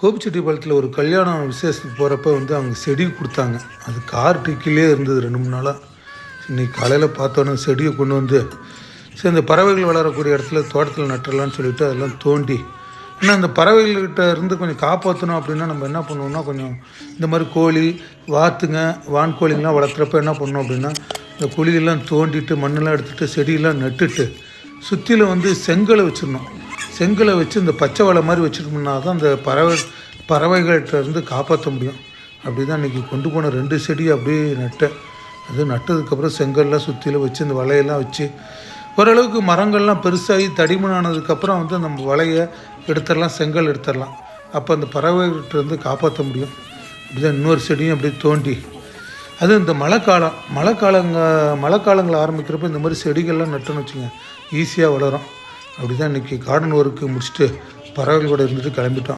கோபிச்செட்டிப்பாளையத்தில் ஒரு கல்யாணம் விசேஷத்துக்கு போகிறப்ப வந்து அவங்க செடி கொடுத்தாங்க. அது கார் டிக்கிலே இருந்தது ரெண்டு மூணு நாளாக இன்னைக்கு காலையில் பார்த்தோன்னே செடியை கொண்டு வந்து சரி இந்த பறவைகள் வளரக்கூடிய இடத்துல தோட்டத்தில் நட்டுறலாம்னு சொல்லிட்டு அதெல்லாம் தோண்டி ஆனால் அந்த பறவைகள்கிட்ட இருந்து கொஞ்சம் காப்பாற்றணும் அப்படின்னா நம்ம என்ன பண்ணுவோம்னா கொஞ்சம் இந்த மாதிரி கோழி வாத்துங்க வான்கோழிங்கெலாம் வளர்த்துறப்ப என்ன பண்ணோம் அப்படின்னா இந்த குழியெல்லாம் தோண்டிட்டு மண்ணெல்லாம் எடுத்துகிட்டு செடியெல்லாம் நட்டுட்டு சுற்றிலும் வந்து செங்கலை வச்சிடணும். செங்கலை வச்சு இந்த பச்சை வலை மாதிரி வச்சுட்டோம்னா தான் அந்த பறவை பறவைகள்கிட்ட இருந்து காப்பாற்ற முடியும். அப்படி தான் இன்றைக்கி கொண்டு போன ரெண்டு செடி அப்படியே நட்டேன். அது நட்டதுக்கப்புறம் செங்கல்லாம் சுற்றியில் வச்சு இந்த வலையெல்லாம் வச்சு ஓரளவுக்கு மரங்கள்லாம் பெருசாகி தடிமனானதுக்கப்புறம் வந்து நம்ம வலையை எடுத்துடலாம் செங்கல் எடுத்துடலாம். அப்போ அந்த பறவைகிட்ட இருந்து காப்பாற்ற முடியும். அப்படிதான் இன்னொரு செடியும் அப்படியே தோண்டி. அது இந்த மழைக்காலம் மழைக்காலங்க மழைக்காலங்கள் ஆரம்பிக்கிறப்ப இந்த மாதிரி செடிகள்லாம் நட்டுன்னு வச்சுங்க ஈஸியாக வளரும். அப்படி தான் இன்றைக்கி கார்டன் ஒர்க்கு முடிச்சுட்டு பறவைகள் கூட இருந்துட்டு கிளம்பிட்டோம்.